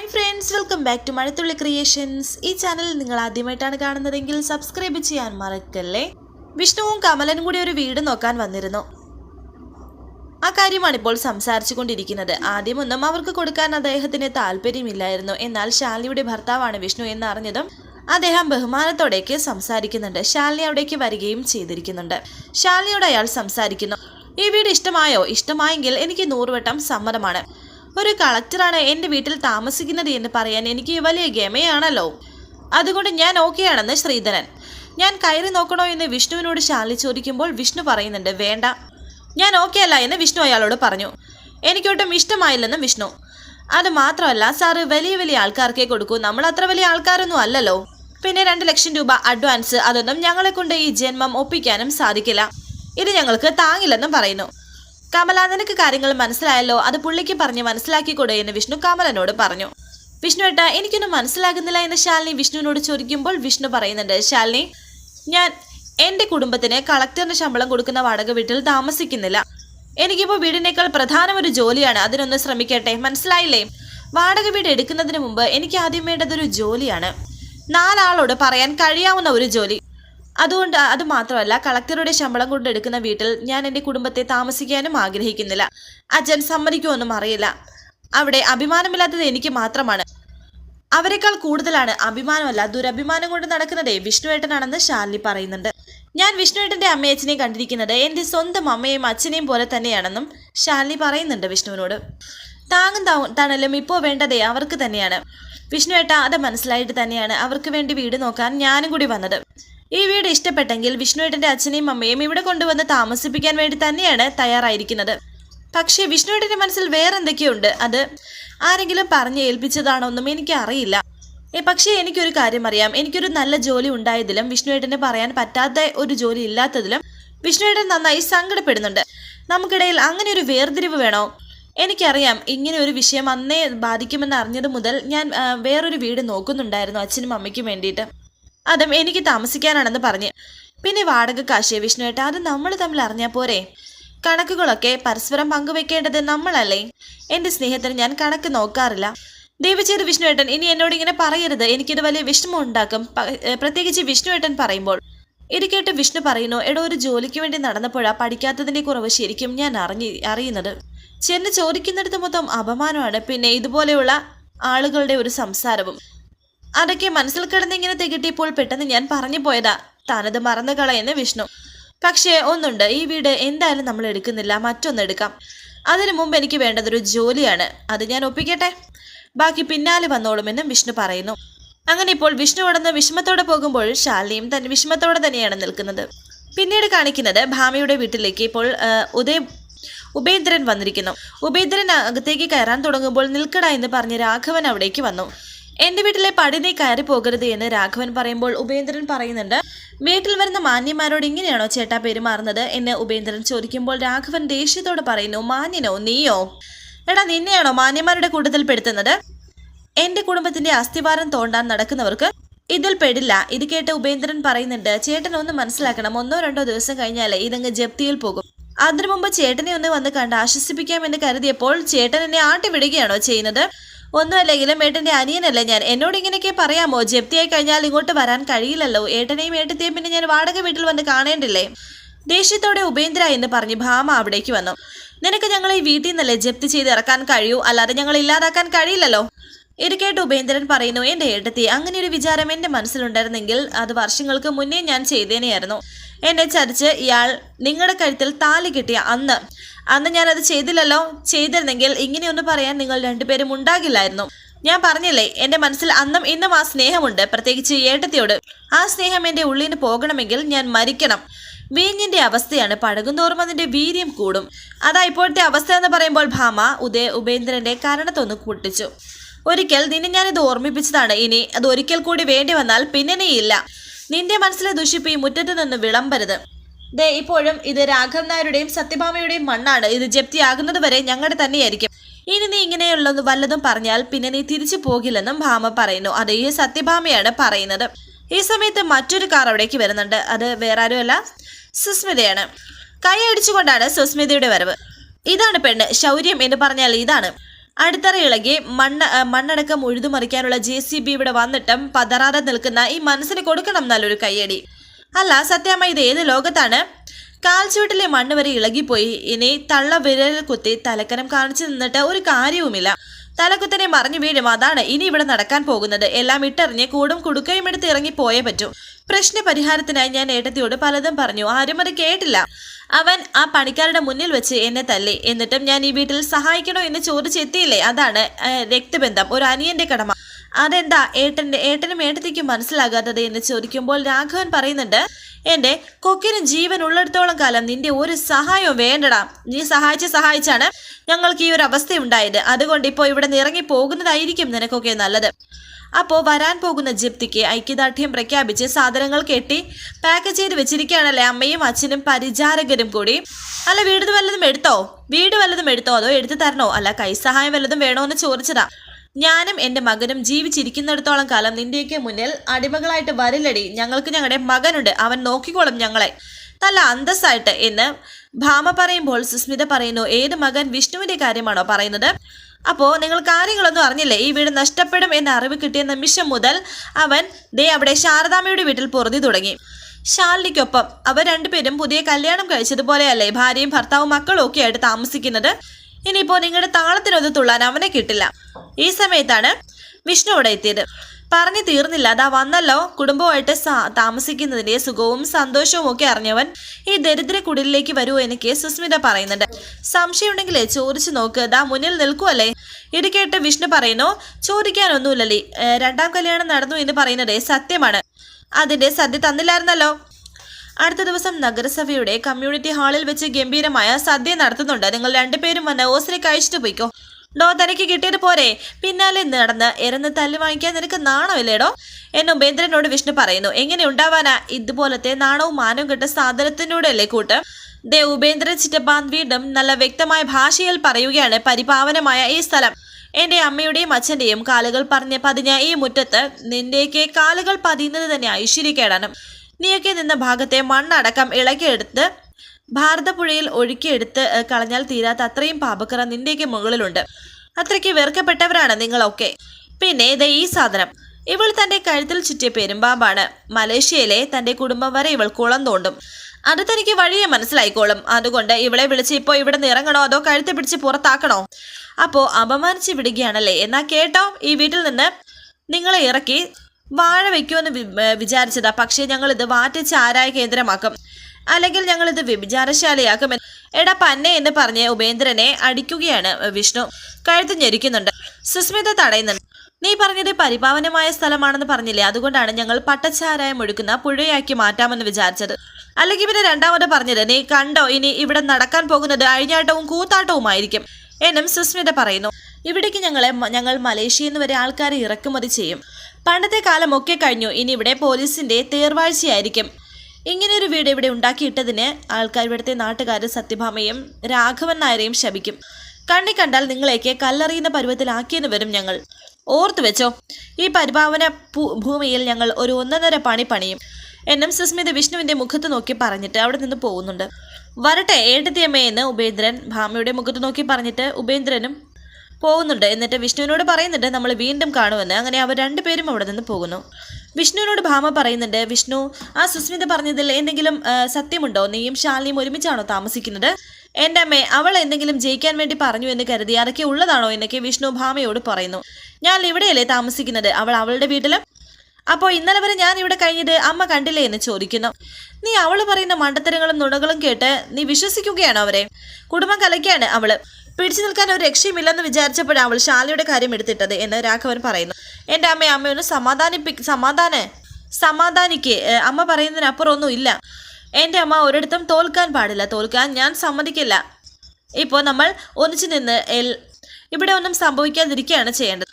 Hi friends welcome back to Mazhathulli creations ഈ channel നിങ്ങൾ ആദ്യമായിട്ടാണ് കാണുന്നതെങ്കിൽ സബ്സ്ക്രൈബ് ചെയ്യാൻ മറക്കല്ലേ? വിഷ്ണുവും കമലനും കൂടി ഒരു വീട് നോക്കാൻ വന്നിരുന്നു. ആ കാര്യമാണ് ഇപ്പോൾ സംസാരിച്ചു കൊണ്ടിരിക്കുന്നത് ആദ്യമൊന്നും അവർക്ക് കൊടുക്കാൻ അദ്ദേഹത്തിന് താല്പര്യമില്ലായിരുന്നു. എന്നാൽ ശാലിനിയുടെ ഭർത്താവാണ് വിഷ്ണു എന്നറിഞ്ഞതും അദ്ദേഹം ബഹുമാനത്തോടേക്ക് സംസാരിക്കുന്നുണ്ട്. ശാലിനി അവിടേക്ക് വരികയും ചെയ്തിരിക്കുന്നുണ്ട്. ശാലിനിയോട് അയാൾ സംസാരിക്കുന്നു. ഈ വീട് ഇഷ്ടമായോ? ഇഷ്ടമായെങ്കിൽ എനിക്ക് നൂറുവട്ടം സമ്മതമാണ്. ഒരു കളക്ടറാണ് എന്റെ വീട്ടിൽ താമസിക്കുന്നത് എന്ന് പറയാൻ എനിക്ക് വലിയ ഗമയാണല്ലോ. അതുകൊണ്ട് ഞാൻ ഓക്കെയാണെന്ന് ശ്രീധരൻ. ഞാൻ കയറി നോക്കണോ എന്ന് വിഷ്ണുവിനോട് ശാലി ചോദിക്കുമ്പോൾ വിഷ്ണു പറയുന്നുണ്ട് വേണ്ട. ഞാൻ ഓക്കെ അല്ല എന്ന് വിഷ്ണു അയാളോട് പറഞ്ഞു. എനിക്കൊട്ടും ഇഷ്ടമായില്ലെന്നും വിഷ്ണു. അത് മാത്രമല്ല സാറ് വലിയ വലിയ ആൾക്കാർക്കേ കൊടുക്കൂ. നമ്മൾ അത്ര വലിയ ആൾക്കാരൊന്നും അല്ലല്ലോ. പിന്നെ രണ്ട് ലക്ഷം രൂപ അഡ്വാൻസ് അതൊന്നും ഞങ്ങളെ കൊണ്ട് ഈ ജന്മം ഒപ്പിക്കാനും സാധിക്കില്ല. ഇത് ഞങ്ങൾക്ക് താങ്ങില്ലെന്നും പറയുന്നു. കമല നിനക്ക് കാര്യങ്ങൾ മനസ്സിലായല്ലോ? അത് പുള്ളിക്ക് പറഞ്ഞ് മനസ്സിലാക്കിക്കൂടെ എന്ന് വിഷ്ണു കമലനോട് പറഞ്ഞു. വിഷ്ണു ഏട്ടാ എനിക്കൊന്നും മനസ്സിലാകുന്നില്ല എന്ന് ശാലിനി വിഷ്ണുവിനോട് ചോദിക്കുമ്പോൾ വിഷ്ണു പറയുന്നുണ്ട് ശാലിനി ഞാൻ എന്റെ കുടുംബത്തിന് കളക്ടറിന് ശമ്പളം കൊടുക്കുന്ന വാടക വീട്ടിൽ താമസിക്കുന്നില്ല. എനിക്കിപ്പോൾ വീടിനേക്കാൾ പ്രധാനം ഒരു ജോലിയാണ് അതിനൊന്ന് ശ്രമിക്കട്ടെ? മനസ്സിലായില്ലേ? വാടക വീട് എടുക്കുന്നതിന് മുമ്പ് എനിക്ക് ആദ്യം വേണ്ടതൊരു ജോലിയാണ്. നാലാളോട് പറയാൻ കഴിയാവുന്ന ഒരു ജോലി. അതുകൊണ്ട് അത് മാത്രമല്ല കളക്ടറുടെ ശമ്പളം കൊണ്ടെടുക്കുന്ന വീട്ടിൽ ഞാൻ എന്റെ കുടുംബത്തെ താമസിക്കാനും ആഗ്രഹിക്കുന്നില്ല. അച്ഛൻ സമ്മതിക്കുമെന്നും അറിയില്ല. അവിടെ അഭിമാനമില്ലാത്തത് എനിക്ക് മാത്രമാണ്. അവരെക്കാൾ കൂടുതലാണ് അഭിമാനമല്ല ദുരഭിമാനം കൊണ്ട് നടക്കുന്നതേ വിഷ്ണുവേട്ടനാണെന്ന് ഷാലിനി പറയുന്നുണ്ട്. ഞാൻ വിഷ്ണുവേട്ടന്റെ അമ്മയും അച്ഛനെയും കണ്ടിരിക്കുന്നത് എന്റെ സ്വന്തം അമ്മയും അച്ഛനെയും പോലെ തന്നെയാണെന്നും ഷാലിനി പറയുന്നുണ്ട് വിഷ്ണുവിനോട്. താങ്ങും തണലും ഇപ്പോൾ വേണ്ടതേ അവർക്ക് തന്നെയാണ്. വിഷ്ണുവേട്ട അത് മനസ്സിലായിട്ട് തന്നെയാണ് അവർക്ക് വേണ്ടി വീട് നോക്കാൻ ഞാനും കൂടി വന്നത്. ഈ വീട് ഇഷ്ടപ്പെട്ടെങ്കിൽ വിഷ്ണുവേട്ടന്റെ അച്ഛനെയും അമ്മയും ഇവിടെ കൊണ്ടുവന്ന് താമസിപ്പിക്കാൻ വേണ്ടി തന്നെയാണ് തയ്യാറായിരിക്കുന്നത്. പക്ഷേ വിഷ്ണുവേട്ടന്റെ മനസ്സിൽ വേറെന്തൊക്കെയുണ്ട്? അത് ആരെങ്കിലും പറഞ്ഞ് ഏൽപ്പിച്ചതാണോ ഒന്നും എനിക്ക് അറിയില്ല. പക്ഷേ എനിക്കൊരു കാര്യം അറിയാം. എനിക്കൊരു നല്ല ജോലി ഉണ്ടായതിലും വിഷ്ണുവേട്ടന് പറയാൻ പറ്റാത്ത ഒരു ജോലി ഇല്ലാത്തതിലും വിഷ്ണുവേട്ടൻ നന്നായി സങ്കടപ്പെടുന്നുണ്ട്. നമുക്കിടയിൽ അങ്ങനെ ഒരു വേർതിരിവ് വേണോ? എനിക്കറിയാം ഇങ്ങനെ ഒരു വിഷയം അന്നേ ബാധിക്കുമെന്ന് അറിഞ്ഞത് മുതൽ ഞാൻ വേറൊരു വീട് നോക്കുന്നുണ്ടായിരുന്നു അച്ഛനും അമ്മയ്ക്കും വേണ്ടിയിട്ട്. അതും എനിക്ക് താമസിക്കാനാണെന്ന് പറഞ്ഞ്. പിന്നെ വാടക കാശിയ വിഷ്ണുവേട്ട അത് നമ്മൾ തമ്മിൽ അറിഞ്ഞാൽ പോരെ? കണക്കുകളൊക്കെ പരസ്പരം പങ്കുവെക്കേണ്ടത് നമ്മളല്ലേ? എന്റെ സ്നേഹത്തിന് ഞാൻ കണക്ക് നോക്കാറില്ല. ദൈവചേത് വിഷ്ണു വിഷ്ണുവേട്ടൻ ഇനി എന്നോട് ഇങ്ങനെ പറയരുത്. എനിക്കിത് വലിയ വിഷമം ഉണ്ടാക്കും പ്രത്യേകിച്ച് വിഷ്ണു പ്രത്യേകിച്ച് വിഷ്ണുവേട്ടൻ പറയുമ്പോൾ. ഇത് കേട്ട് വിഷ്ണു പറയുന്നു എടോ ഒരു ജോലിക്ക് വേണ്ടി നടന്നപ്പോഴാ പഠിക്കാത്തതിന്റെ കുറവ് ശരിക്കും ഞാൻ അറിഞ്ഞ അറിയുന്നത്. ചെന്ന് ചോദിക്കുന്നിടത്ത് മൊത്തം അപമാനമാണ്. പിന്നെ ഇതുപോലെയുള്ള ആളുകളുടെ ഒരു സംസാരവും. അതൊക്കെ മനസ്സിൽ കിടന്ന് ഇങ്ങനെ തികട്ടിയപ്പോൾ പെട്ടെന്ന് ഞാൻ പറഞ്ഞു പോയതാ. താനത് മറന്നു കളയെന്ന് വിഷ്ണു. പക്ഷേ ഒന്നുണ്ട്. ഈ വീട് എന്തായാലും നമ്മൾ എടുക്കുന്നില്ല. മറ്റൊന്നെടുക്കാം അതിനു മുമ്പ് എനിക്ക് വേണ്ടതൊരു ജോലിയാണ്. അത് ഞാൻ ഒപ്പിക്കട്ടെ? ബാക്കി പിന്നാലെ വന്നോളുമെന്നും വിഷ്ണു പറയുന്നു. അങ്ങനെ ഇപ്പോൾ വിഷ്ണു കടന്ന് വിഷമത്തോടെ പോകുമ്പോൾ ശാലിനിയും തന്നെ വിഷമത്തോടെ തന്നെയാണ് നിൽക്കുന്നത്. പിന്നീട് കാണിക്കുന്നത് ഭാമയുടെ വീട്ടിലേക്ക് ഇപ്പോൾ ഉദയ് ഉപേന്ദ്രൻ വന്നിരിക്കുന്നു. ഉപേന്ദ്രൻ അകത്തേക്ക് കയറാൻ തുടങ്ങുമ്പോൾ നിൽക്കട എന്ന് പറഞ്ഞ് രാഘവൻ അവിടേക്ക് വന്നു. എന്റെ വീട്ടിലെ പടി നീ കയറി പോകരുത് എന്ന് രാഘവൻ പറയുമ്പോൾ ഉപേന്ദ്രൻ പറയുന്നുണ്ട് വീട്ടിൽ വരുന്ന മാന്യന്മാരോട് ഇങ്ങനെയാണോ ചേട്ടാ പെരുമാറുന്നത് എന്ന് ഉപേന്ദ്രൻ ചോദിക്കുമ്പോൾ രാഘവൻ ദേഷ്യത്തോട് പറയുന്നു മാന്യനോ നീയോ? എടാ നിന്നെയാണോ മാന്യന്മാരുടെ കൂട്ടത്തിൽ പെടുത്തുന്നത്? എന്റെ കുടുംബത്തിന്റെ അസ്ഥിവാരം തോണ്ടാൻ നടക്കുന്നവർക്ക് ഇതിൽ പെടില്ല. ഇത് കേട്ട് ഉപേന്ദ്രൻ പറയുന്നുണ്ട് ചേട്ടൻ ഒന്ന് മനസ്സിലാക്കണം ഒന്നോ രണ്ടോ ദിവസം കഴിഞ്ഞാലേ ഇതങ്ങ് ജപ്തിയിൽ പോകും. അതിനു മുമ്പ് ചേട്ടനെ ഒന്ന് വന്ന് കണ്ട് ആശ്വസിപ്പിക്കാമെന്ന് കരുതിയപ്പോൾ ചേട്ടൻ എന്നെ ആട്ടി വിടുകയാണോ ചെയ്യുന്നത്? ഒന്നുമല്ലെങ്കിലും ഏട്ടന്റെ അനിയനല്ലേ ഞാൻ? എന്നോട് ഇങ്ങനെയൊക്കെ പറയാമോ? ജപ്തിയായി കഴിഞ്ഞാൽ ഇങ്ങോട്ട് വരാൻ കഴിയില്ലല്ലോ. ഏട്ടനെയും ഏട്ടത്തെയും പിന്നെ ഞാൻ വാടക വീട്ടിൽ വന്ന് കാണേണ്ടില്ലേ? ദേഷ്യത്തോടെ ഉപേന്ദ്ര എന്ന് പറഞ്ഞ് ഭാമ അവിടേക്ക് വന്നു. നിനക്ക് ഞങ്ങൾ ഈ വീട്ടിൽ നിന്നല്ലേ ജപ്തി ചെയ്ത് ഇറക്കാൻ കഴിയൂ? അല്ലാതെ ഞങ്ങൾ ഇല്ലാതാക്കാൻ കഴിയില്ലല്ലോ. ഇത് കേട്ട് ഉപേന്ദ്രൻ പറയുന്നു എന്റെ ഏട്ടത്തി അങ്ങനെ ഒരു വിചാരം എന്റെ മനസ്സിലുണ്ടായിരുന്നെങ്കിൽ അത് വർഷങ്ങൾക്ക് മുന്നേ ഞാൻ ചെയ്തേനെയായിരുന്നു. എന്നെ ചതിച്ച് ഇയാൾ നിങ്ങളുടെ കഴുത്തിൽ താലി കിട്ടിയ അന്ന്. അന്ന് ഞാനത് ചെയ്തില്ലല്ലോ. ചെയ്തിരുന്നെങ്കിൽ ഇങ്ങനെയൊന്ന് പറയാൻ നിങ്ങൾ രണ്ടുപേരും ഉണ്ടാകില്ലായിരുന്നു. ഞാൻ പറഞ്ഞില്ലേ എന്റെ മനസ്സിൽ അന്നും ഇന്നും ആ സ്നേഹമുണ്ട്. പ്രത്യേകിച്ച് ഏട്ടത്തിയോട്. ആ സ്നേഹം എന്റെ ഉള്ളിന് പോകണമെങ്കിൽ ഞാൻ മരിക്കണം. വീഞ്ഞിന്റെ അവസ്ഥയാണ് പഴകുന്തോറും അതിന്റെ വീര്യം കൂടും. അതാ ഇപ്പോഴത്തെ അവസ്ഥ എന്ന് പറയുമ്പോൾ ഭാമ ഉദയ ഉപേന്ദ്രന്റെ കരണത്തൊന്ന് കൂട്ടിച്ചു. ഒരിക്കൽ നിന്നെ ഞാനിത് ഓർമ്മിപ്പിച്ചതാണ്. ഇനി അത് ഒരിക്കൽ കൂടി വേണ്ടി വന്നാൽ പിന്നെ നീ ഇല്ല നിന്റെ മനസ്സിലെ ദുഷിപ്പ് മുറ്റത്ത് നിന്ന് വിളമ്പരുത്. ദേ ഇപ്പോഴും ഇത് രാഘവ് നായരുടെയും സത്യഭാമയുടെയും മണ്ണാണ്. ഇത് ജപ്തിയാകുന്നത് വരെ ഞങ്ങളുടെ തന്നെയായിരിക്കും. ഇനി നീ ഇങ്ങനെയുള്ളത് വല്ലതും പറഞ്ഞാൽ പിന്നെ നീ തിരിച്ചു പോകില്ലെന്നും ഭാമ പറയുന്നു. അത് ഈ സത്യഭാമയാണ് പറയുന്നത്. ഈ സമയത്ത് മറ്റൊരു കാർ അവിടേക്ക് വരുന്നുണ്ട്. അത് വേറെ ആരുമല്ല സുസ്മിതയാണ്. കൈ അടിച്ചുകൊണ്ടാണ് സുസ്മിതയുടെ വരവ്. ഇതാണ് പെണ്ണ്. ശൗര്യം എന്ന് പറഞ്ഞാൽ ഇതാണ്. അടിത്തറ ഇളകി മണ്ണ് മണ്ണടക്കം ഉഴുതുമറിക്കാനുള്ള ജെ സി ബി ഇവിടെ വന്നിട്ടും പതറാതെ നിൽക്കുന്ന ഈ മനസ്സിന് കൊടുക്കണം നല്ലൊരു കയ്യടി. അല്ല സത്യമ്മ ഇത് ഏത് ലോകത്താണ്? കാൽച്ചുവട്ടിലെ മണ്ണ് വരെ ഇളകിപ്പോയി. ഇനി തള്ള കുത്തി തലക്കനം കാണിച്ചു നിന്നിട്ട് ഒരു കാര്യവുമില്ല. തലക്കുത്തനെ മറിഞ്ഞു വീഴും. അതാണ് ഇനി ഇവിടെ നടക്കാൻ പോകുന്നത്. എല്ലാം ഇട്ടെറിഞ്ഞ് കൂടും കുടുക്കയും എടുത്ത് ഇറങ്ങി പോയേ പറ്റൂ. പ്രശ്ന പരിഹാരത്തിനായി ഞാൻ ഏട്ടത്തിയോട് പലതും പറഞ്ഞു. ആരും അത് കേട്ടില്ല. അവൻ ആ പണിക്കാരുടെ മുന്നിൽ വെച്ച് എന്നെ തല്ലി. എന്നിട്ടും ഞാൻ ഈ വീട്ടിൽ സഹായിക്കണോ എന്ന് ചോദിച്ചെത്തിയില്ലേ? അതാണ് രക്തബന്ധം. ഒരു അനിയന്റെ കടമ. അതെന്താ? ഏട്ടന്റെ ഏട്ടനും ഏട്ടത്തിക്കും മനസ്സിലാകാത്തത് എന്ന് ചോദിക്കുമ്പോൾ രാഘവൻ പറയുന്നുണ്ട് എന്റെ കൊക്കിന് ജീവൻ ഉള്ളിടത്തോളം കാലം നിന്റെ ഒരു സഹായവും വേണ്ടടാ. നീ സഹായിച്ച് സഹായിച്ചാണ് ഞങ്ങൾക്ക് ഈ ഒരു അവസ്ഥ ഉണ്ടായത് അതുകൊണ്ട് ഇപ്പോൾ ഇവിടെ നിന്ന് ഇറങ്ങി പോകുന്നതായിരിക്കും നിനക്കൊക്കെ നല്ലത്. അപ്പോൾ വരാൻ പോകുന്ന ജിപ്തിക്ക് ഐക്യദാർഢ്യം പ്രഖ്യാപിച്ച് സാധനങ്ങൾ കെട്ടി പാക്ക് ചെയ്ത് വെച്ചിരിക്കുകയാണല്ലേ അമ്മയും അച്ഛനും പരിചാരകരും കൂടി. അല്ല വീട് വല്ലതും എടുത്തോ? വീട് വല്ലതും എടുത്തോ? അതോ എടുത്തു തരണോ? അല്ല കൈസഹായം വല്ലതും വേണോ എന്ന് ചോദിച്ചതാ. ഞാനും എന്റെ മകനും ജീവിച്ചിരിക്കുന്നിടത്തോളം കാലം നിന്റെയൊക്കെ മുന്നിൽ അടിമകളായിട്ട് വരില്ലടി. ഞങ്ങൾക്ക് ഞങ്ങളുടെ മകനുണ്ട്. അവൻ നോക്കിക്കോളും ഞങ്ങളെ. നല്ല അന്തസ്സായിട്ട് എന്ന് ഭാമ പറയുമ്പോൾ സുസ്മിത പറയുന്നു ഏത് മകൻ വിഷ്ണുവിന്റെ കാര്യമാണോ പറയുന്നത്? അപ്പോൾ നിങ്ങൾ കാര്യങ്ങളൊന്നും അറിഞ്ഞില്ലേ? ഈ വീട് നഷ്ടപ്പെടും എന്ന അറിവ് കിട്ടിയ നിമിഷം മുതൽ അവൻ ദേ അവിടെ ശാരദാമ്മയുടെ വീട്ടിൽ പൊറുതി തുടങ്ങി. ശാലിനിക്കൊപ്പം അവർ രണ്ടുപേരും പുതിയ കല്യാണം കഴിച്ചതുപോലെയല്ലേ? ഭാര്യയും ഭർത്താവും മക്കളും ഒക്കെ ആയിട്ട് താമസിക്കുന്നത്. ഇനിയിപ്പോ നിങ്ങളുടെ താളത്തിനൊന്ന് തുള്ളാൻ അവനെ കിട്ടില്ല. ഈ സമയത്താണ് വിഷ്ണു അവിടെ എത്തിയത്. പറഞ്ഞു തീർന്നില്ല. അതാ വന്നല്ലോ. കുടുംബമായിട്ട് താമസിക്കുന്നതിന്റെ സുഖവും സന്തോഷവും ഒക്കെ അറിഞ്ഞവൻ ഈ ദരിദ്ര കുടിലേക്ക് വരൂ എനിക്ക് സുസ്മിത പറയുന്നുണ്ട്. സംശയമുണ്ടെങ്കിലേ ചോദിച്ചു നോക്ക്. ദാ മുന്നിൽ നിൽക്കുവല്ലേ? ഇത് കേട്ട് വിഷ്ണു പറയുന്നു ചോദിക്കാനൊന്നുമില്ലല്ലേ രണ്ടാം കല്യാണം നടന്നു എന്ന് പറയുന്നത് സത്യമാണ്. അതിന്റെ സദ്യ തന്നില്ലായിരുന്നല്ലോ. അടുത്ത ദിവസം നഗരസഭയുടെ കമ്മ്യൂണിറ്റി ഹാളിൽ വെച്ച് ഗംഭീരമായ സദ്യ നടത്തുന്നുണ്ട്. നിങ്ങൾ രണ്ടുപേരും വന്ന് ഓസിനെ കഴിച്ചിട്ട് പോയിക്കോ. ഡോ തനിക്ക് കിട്ടിയത് പോരെ. പിന്നാലെ നടന്ന് എരന്ന് തല്ല് വാങ്ങിക്കാൻ നിനക്ക് നാണമില്ലേടോ? എന്ന് ഉപേന്ദ്രനോട് വിഷ്ണു പറയുന്നു. എങ്ങനെ ഉണ്ടാവാനാ? ഇതുപോലത്തെ നാണവും മാനവും കെട്ട സാധനത്തിനോടല്ലേ കൂട്ട്? ദേ ഉപേന്ദ്രൻ ചിറ്റപ്പാൻ വീണ്ടും നല്ല വ്യക്തമായ ഭാഷയിൽ പറയുകയാണ് പരിപാവനമായ ഈ സ്ഥലം. എന്റെ അമ്മയുടെയും അച്ഛന്റെയും കാലുകൾ പറഞ്ഞ് പതിഞ്ഞ ഈ മുറ്റത്ത് നിന്റെയൊക്കെ കാലുകൾ പതിയുന്നത് തന്നെ ഐശ്വര്യക്കേടാണ്. നീയൊക്കെ നിന്ന ഭാഗത്തെ മണ്ണടക്കം ഇളക്കിയെടുത്ത് ഭാരതപ്പുഴയിൽ ഒഴുക്കിയെടുത്ത് കളഞ്ഞാൽ തീരാത്ത അത്രയും പാപക്കറ നിന്റെയൊക്കെ മുകളിലുണ്ട്. അത്രയ്ക്ക് വെറുക്കപ്പെട്ടവരാണ് നിങ്ങളൊക്കെ. പിന്നെ ഇത് ഈ സാധനം. ഇവൾ തന്റെ കഴുത്തിൽ ചുറ്റിയ പെരുമ്പാമ്പാണ്. മലേഷ്യയിലെ തന്റെ കുടുംബം വരെ ഇവൾ കുളം തോണ്ടും. അത് തനിക്ക് വഴിയെ മനസ്സിലായിക്കോളും. അതുകൊണ്ട് ഇവളെ വിളിച്ച് ഇപ്പോൾ ഇവിടെ നിന്ന് ഇറങ്ങണോ അതോ കഴുത്തി പിടിച്ച് പുറത്താക്കണോ? അപ്പോ അപമാനിച്ച് വിടുകയാണല്ലേ. എന്നാ കേട്ടോ ഈ വീട്ടിൽ നിന്ന് നിങ്ങളെ ഇറക്കി വാഴ വെക്കുമെന്ന് വിചാരിച്ചതാ. പക്ഷേ ഞങ്ങൾ ഇത് വാറ്റിച്ച് ആരായ കേന്ദ്രമാക്കും. അല്ലെങ്കിൽ ഞങ്ങൾ ഇത് വ്യഭിചാരശാലയാക്കും എടാ പന്നെ എന്ന് പറഞ്ഞ് ഉപേന്ദ്രനെ അടിക്കുകയാണ് വിഷ്ണു. കഴുത്ത് ഞെരിക്കുന്നുണ്ട്. സുസ്മിത തടയുന്നുണ്ട്. നീ പറഞ്ഞത് പരിപാവനമായ സ്ഥലമാണെന്ന് പറഞ്ഞില്ലേ? അതുകൊണ്ടാണ് ഞങ്ങൾ പട്ടച്ചാരായം ഒഴുക്കുന്ന പുഴയാക്കി മാറ്റാമെന്ന് വിചാരിച്ചത്. അല്ലെങ്കിൽ പിന്നെ രണ്ടാമത് പറഞ്ഞത് നീ കണ്ടോ ഇനി ഇവിടെ നടക്കാൻ പോകുന്നത് അഴിഞ്ഞാട്ടവും കൂത്താട്ടവുമായിരിക്കും എന്നും സുസ്മിത പറയുന്നു. ഇവിടേക്ക് ഞങ്ങളെ ഞങ്ങൾ മലേഷ്യയിൽ നിന്ന് വരെ ആൾക്കാരെ ഇറക്കുമതി ചെയ്യും. പണ്ടത്തെ കാലമൊക്കെ കഴിഞ്ഞു. ഇനി ഇവിടെ പോലീസിന്റെ തേർവാഴ്ചയായിരിക്കും. ഇങ്ങനെയൊരു വീട് ഇവിടെ ഉണ്ടാക്കിയിട്ടതിന് ആൾക്കാർ ഇവിടുത്തെ നാട്ടുകാർ സത്യഭാമയും രാഘവൻ നായരെയും ശപിക്കും. കണ്ണി കണ്ടാൽ നിങ്ങളെയൊക്കെ കല്ലെറിയുന്ന പരുവത്തിലാക്കിയെന്ന് വരും ഞങ്ങൾ. ഓർത്തു വെച്ചോ ഈ പരിഭാവന ഭൂമിയിൽ ഞങ്ങൾ ഒരു ഒന്നര പണി പണിയും. എന്നും സുസ്മിത വിഷ്ണുവിന്റെ മുഖത്ത് നോക്കി പറഞ്ഞിട്ട് അവിടെ നിന്ന് പോകുന്നുണ്ട്. വരട്ടെ ഏട്ടത്തിയമ്മേ എന്ന് ഉപേന്ദ്രൻ ഭാമയുടെ മുഖത്ത് നോക്കി പറഞ്ഞിട്ട് ഉപേന്ദ്രനും പോകുന്നുണ്ട്. എന്നിട്ട് വിഷ്ണുവിനോട് പറയുന്നുണ്ട് നമ്മൾ വീണ്ടും കാണുമെന്ന്. അങ്ങനെ അവർ രണ്ടുപേരും അവിടെ നിന്ന് പോകുന്നു. വിഷ്ണുവിനോട് ഭാമ പറയുന്നുണ്ട്. വിഷ്ണു ആ സുസ്മിത പറഞ്ഞതിൽ എന്തെങ്കിലും സത്യമുണ്ടോ? നീയും ശാലിനിയും ഒരുമിച്ചാണോ താമസിക്കുന്നത്? എന്റെ അമ്മേ അവൾ എന്തെങ്കിലും ജയിക്കാൻ വേണ്ടി പറഞ്ഞു എന്ന് കരുതി അതൊക്കെ ഉള്ളതാണോ എന്നൊക്കെ വിഷ്ണു ഭാമയോട് പറയുന്നു. ഞാൻ ഇവിടെയല്ലേ താമസിക്കുന്നത്? അവൾ അവളുടെ വീട്ടിലും? അപ്പോൾ ഇന്നലെ വരെ ഞാൻ ഇവിടെ കഴിഞ്ഞിട്ട് അമ്മ കണ്ടില്ലേ എന്ന് ചോദിക്കുന്നു. നീ അവൾ പറയുന്ന മണ്ടത്തരങ്ങളും നുണകളും കേട്ട് നീ വിശ്വസിക്കുകയാണോ അവരെ? കുടുംബം കലയ്ക്കാണ് അവൾ. പിടിച്ചു നിൽക്കാൻ ഒരു രക്ഷയുമില്ലെന്ന് വിചാരിച്ചപ്പോഴാണ് അവൾ ശാലയുടെ കാര്യം എടുത്തിട്ടത് എന്ന് രാഘവൻ പറയുന്നു. എന്റെ അമ്മ അമ്മയൊന്ന് സമാധാനിപ്പി സമാധാന സമാധാനിക്ക്. അമ്മ പറയുന്നതിനപ്പുറമൊന്നും ഇല്ല. എന്റെ അമ്മ ഒരിടത്തും തോൽക്കാൻ പാടില്ല. തോൽക്കാൻ ഞാൻ സമ്മതിക്കില്ല. ഇപ്പോൾ നമ്മൾ ഒന്നിച്ചു നിന്ന് എൽ- ഇവിടെ ഒന്നും സംഭവിക്കാതിരിക്കുകയാണ് ചെയ്യേണ്ടത്.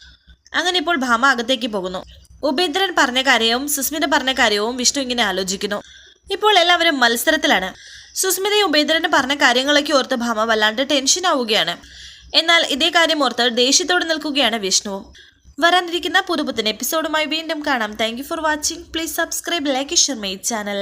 അങ്ങനെ ഇപ്പോൾ ഭാമ അകത്തേക്ക് പോകുന്നു. ഉപേന്ദ്രൻ പറഞ്ഞ കാര്യവും സുസ്മിത പറഞ്ഞ കാര്യവും വിഷ്ണു ഇങ്ങനെ ആലോചിക്കുന്നു. ഇപ്പോൾ എല്ലാവരും മത്സരത്തിലാണ്. സുസ്മിതയും ഉപേന്ദ്രനും പറഞ്ഞ കാര്യങ്ങളൊക്കെ ഓർത്ത് ഭാമ വല്ലാണ്ട് ടെൻഷൻ ആവുകയാണ്. എന്നാൽ ഇതേ കാര്യം ഓർത്ത് ദേഷ്യത്തോട് നിൽക്കുകയാണ് വിഷ്ണുവും വരാനിരിക്കുന്ന പുതുപുത്തൻ എപ്പിസോഡുമായി വീണ്ടും കാണാം. Thank for watching please subscribe like share my channel